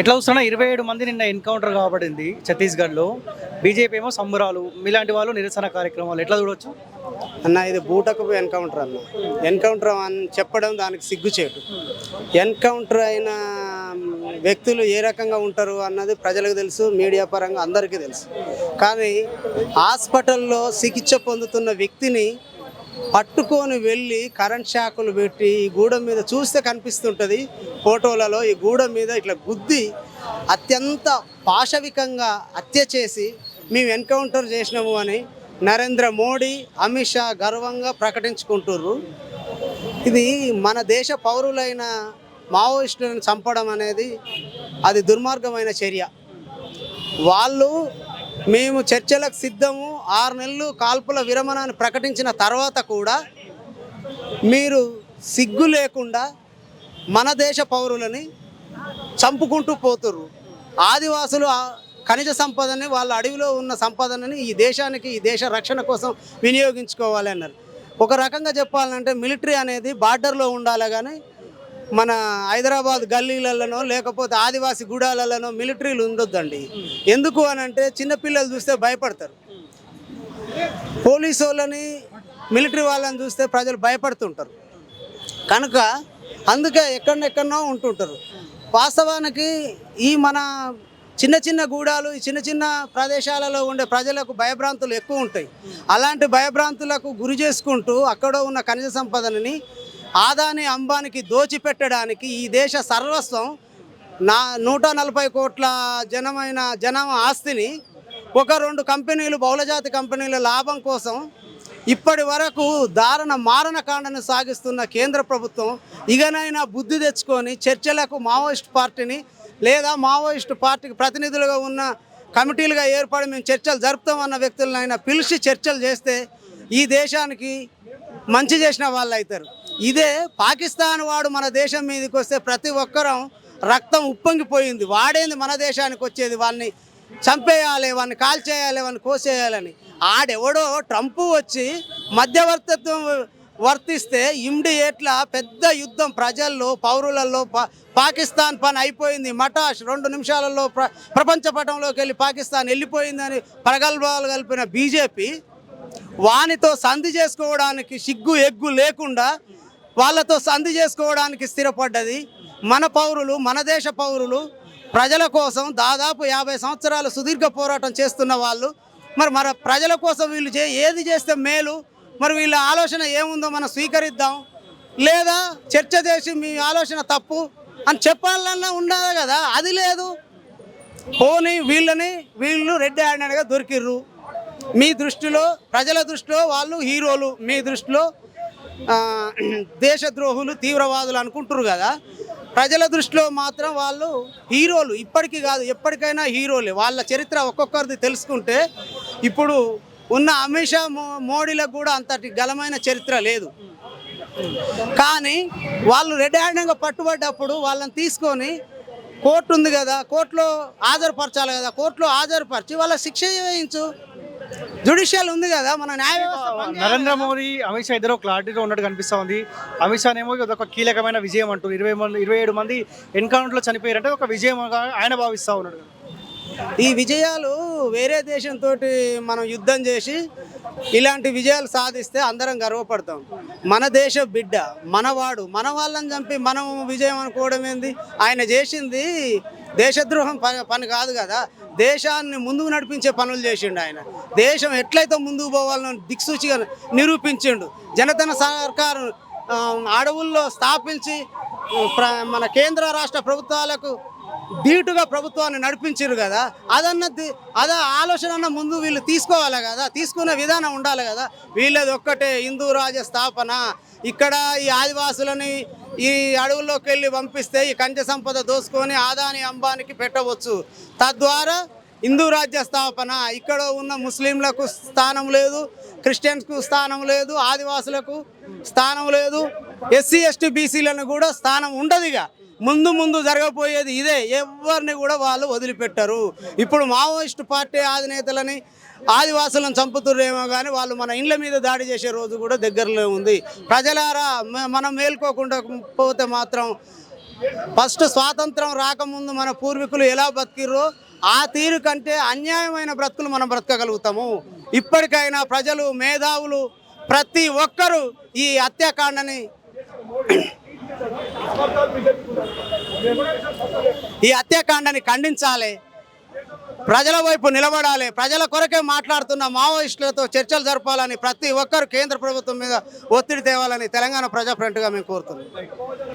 ఎట్లా చూస్తున్నా ఇరవై ఏడు మంది నిన్న ఎన్కౌంటర్ కాబడింది ఛత్తీస్గఢ్లో. బీజేపీ ఏమో సంబరాలు మీలాంటి వాళ్ళు నిరసన కార్యక్రమాలు ఎట్లా చూడొచ్చు? అన్న ఇది బూటకు ఎన్కౌంటర్ అన్న. ఎన్కౌంటర్ అని చెప్పడం దానికి సిగ్గుచేటు. ఎన్కౌంటర్ అయిన వ్యక్తులు ఏ రకంగా ఉంటారు అన్నది ప్రజలకు తెలుసు మీడియా పరంగా అందరికీ తెలుసు. కానీ హాస్పిటల్లో చికిత్స పొందుతున్న వ్యక్తిని పట్టుకొని వెళ్ళి కరెంట్ షాకులు పెట్టి ఈ గూడెం మీద చూస్తే కనిపిస్తుంటుంది ఫోటోలలో. ఈ గూడెం మీద ఇట్లా గుద్ది అత్యంత పాశవికంగా హత్య చేసి మేము ఎన్కౌంటర్ చేసినాము అని నరేంద్ర మోడీ అమిత్ షా గర్వంగా ప్రకటించుకుంటుర్రు. ఇది మన దేశ పౌరులైన మావోయిస్టులను చంపడం అనేది అది దుర్మార్గమైన చర్య. వాళ్ళు మేము చర్చలకు సిద్ధము. ఆరు నెలలు కాల్పుల విరమణాన్ని ప్రకటించిన తర్వాత కూడా మీరు సిగ్గు లేకుండా మన దేశ పౌరులని చంపుకుంటూ పోతుర్రు. ఆదివాసులు ఖనిజ సంపదని వాళ్ళ అడవిలో ఉన్న సంపదనని ఈ దేశానికి ఈ దేశ రక్షణ కోసం వినియోగించుకోవాలి అన్నారు. ఒక రకంగా చెప్పాలంటే మిలిటరీ అనేది బార్డర్లో ఉండాలి కానీ మన హైదరాబాద్ గల్లీలలోనో లేకపోతే ఆదివాసి గూడాలలోనో మిలిటరీలు ఉండొద్దండి. ఎందుకు అని అంటే చిన్నపిల్లలు చూస్తే భయపడతారు. పోలీసు వాళ్ళని మిలిటరీ వాళ్ళని చూస్తే ప్రజలు భయపడుతుంటారు. కనుక అందుకే ఎక్కడెక్కడనో ఉంటుంటారు. వాస్తవానికి ఈ మన చిన్న చిన్న గూడాలు ఈ చిన్న చిన్న ప్రదేశాలలో ఉండే ప్రజలకు భయభ్రాంతులు ఎక్కువ ఉంటాయి. అలాంటి భయభ్రాంతులకు గురి చేసుకుంటూ అక్కడ ఉన్న ఖనిజ సంపదనని ఆదాని అంబానికి దోచిపెట్టడానికి ఈ దేశ సర్వస్వం నా నూట నలభై కోట్ల జనమైన జనం ఆస్తిని ఒక రెండు కంపెనీలు బహుళజాతి కంపెనీల లాభం కోసం ఇప్పటి వరకు దారుణ మారణకాండను సాగిస్తున్న కేంద్ర ప్రభుత్వం ఇకనైనా బుద్ధి తెచ్చుకొని చర్చలకు మావోయిస్ట్ పార్టీని లేదా మావోయిస్ట్ పార్టీకి ప్రతినిధులుగా ఉన్న కమిటీలుగా ఏర్పడి మేము చర్చలు జరుపుతామన్న వ్యక్తులనైనా పిలిచి చర్చలు చేస్తే ఈ దేశానికి మంచి చేసిన వాళ్ళు అవుతారు ఇదే పాకిస్తాన్ వాడు మన దేశం మీదకి వస్తే ప్రతి ఒక్కరం రక్తం ఉప్పొంగిపోయింది. వాడేంది మన దేశానికి వచ్చేది? వాళ్ళని చంపేయాలి వాడిని కాల్చేయాలి వాడిని కోసేయాలని. ఆడెవడో ట్రంప్ వచ్చి మధ్యవర్తిత్వం వర్తిస్తే ఇమ్మీడియట్లా పెద్ద యుద్ధం ప్రజల్లో పౌరులలో పా- పాకిస్తాన్ పని అయిపోయింది. మటాష్ రెండు నిమిషాలలో ప్ర ప్రపంచ పటంలోకి వెళ్ళి పాకిస్తాన్ వెళ్ళిపోయిందని ప్రగల్భాలు కలిపిన బీజేపీ వానితో సంధి చేసుకోవడానికి సిగ్గు ఎగ్గు లేకుండా వాళ్ళతో సంధి చేసుకోవడానికి స్థిరపడ్డది. మన పౌరులు మన దేశ పౌరులు ప్రజల కోసం దాదాపు యాభై సంవత్సరాలు సుదీర్ఘ పోరాటం చేస్తున్న వాళ్ళు మరి మన ప్రజల కోసం వీళ్ళు చే ఏది చేస్తే మేలు మరి వీళ్ళ ఆలోచన ఏముందో మనం స్వీకరిద్దాం. లేదా చర్చ చేసి మీ ఆలోచన తప్పు అని చెప్పాలన్నా ఉండదు కదా అది లేదు. పోనీ వీళ్ళని వీళ్ళు రెడ్ హ్యాండెడ్గా దొరికిర్రు. మీ దృష్టిలో ప్రజల దృష్టిలో వాళ్ళు హీరోలు మీ దృష్టిలో దేశద్రోహులు తీవ్రవాదులు అనుకుంటారు కదా. ప్రజల దృష్టిలో మాత్రం వాళ్ళు హీరోలు. ఇప్పటికీ కాదు ఎప్పటికైనా హీరోలే. వాళ్ళ చరిత్ర ఒక్కొక్కరిది తెలుసుకుంటే ఇప్పుడు ఉన్న అమిత్ షా మో- మోడీలకు కూడా అంతటి గలమైన చరిత్ర లేదు. కానీ వాళ్ళు రెడ్ హ్యాండ్గా పట్టుబడ్డప్పుడు వాళ్ళని తీసుకొని కోర్టు ఉంది కదా కోర్టులో హాజరుపరచాలి కదా కోర్టులో హాజరుపరిచి వాళ్ళ శిక్ష వేయించు. జుడిషియల్ ఉంది కదా మన న్యాయ నరేంద్ర మోదీ అమిత్ షా ఇద్దరు క్లారిటీగా ఉన్నట్టు కనిపిస్తా ఉంది. అమిత్ షా ఏమో ఇది ఒక కీలకమైన విజయం అంటూ ఇరవై మంది ఇరవై ఏడు మంది ఎన్కౌంటర్లో చనిపోయారంటే ఒక విజయం ఆయన భావిస్తూ ఉన్నాడు ఈ విజయాలు వేరే దేశంతో మనం యుద్ధం చేసి ఇలాంటి విజయాలు సాధిస్తే అందరం గర్వపడతాం. మన దేశ బిడ్డ మనవాడు మన వాళ్ళని చంపి మనం విజయం అనుకోవడం ఏంది? ఆయన చేసింది దేశద్రోహం పని కాదు కదా. దేశాన్ని ముందుకు నడిపించే పనులు చేసిండు ఆయన. దేశం ఎట్లయితే ముందుకు పోవాలని దిక్సూచిగా నిరూపించిండు. జనతన సర్కారు అడవుల్లో స్థాపించి ప్ర- మన కేంద్ర రాష్ట్ర ప్రభుత్వాలకు ధీటుగా ప్రభుత్వాన్ని నడిపించారు కదా. అదన్న అదే అద ఆలోచన అన్న ముందు వీళ్ళు తీసుకోవాలి కదా. తీసుకునే విధానం ఉండాలి కదా. వీళ్ళది ఒక్కటే హిందూ రాజ స్థాపన. ఇక్కడ ఈ ఆదివాసులని ఈ అడవుల్లోకి వెళ్ళి పంపిస్తే ఈ కంచె సంపద దోసుకొని ఆదాని అంబానికి పెట్టవచ్చు. తద్వారా హిందూ రాజ్య స్థాపన. ఇక్కడ ఉన్న ముస్లింలకు స్థానం లేదు క్రిస్టియన్స్కు స్థానం లేదు ఆదివాసులకు స్థానం లేదు. ఎస్సీ ఎస్టీ బీసీలను కూడా స్థానం ఉండదుగా. ముందు ముందు జరగబోయేది ఇదే. ఎవరిని కూడా వాళ్ళు వదిలిపెట్టరు. ఇప్పుడు మావోయిస్ట్ పార్టీ అధినేతలని ఆదివాసులను చంపుతుర్రేమో కానీ వాళ్ళు మన ఇండ్ల మీద దాడి చేసే రోజు కూడా దగ్గరలో ఉంది. ప్రజలారా మ- మనం మేల్కోకుండా పోతే మాత్రం ఫస్ట్ స్వాతంత్రం రాకముందు మన పూర్వీకులు ఎలా బతికిర్రో ఆ తీరు కంటే అన్యాయమైన బ్రతుకులు మనం బ్రతకగలుగుతాము. ఇప్పటికైనా ప్రజలు మేధావులు ప్రతి ఒక్కరూ ఈ హత్యాకాండని ఈ హత్యాకాండని ఖండించాలి. ప్రజల వైపు నిలబడాలి. ప్రజల కొరకే మాట్లాడుతున్న మావోయిస్టులతో చర్చలు జరపాలని ప్రతి ఒక్కరు కేంద్ర ప్రభుత్వం మీద ఒత్తిడి తేవాలని తెలంగాణ ప్రజా ఫ్రంట్గా మేము కోరుతున్నాం.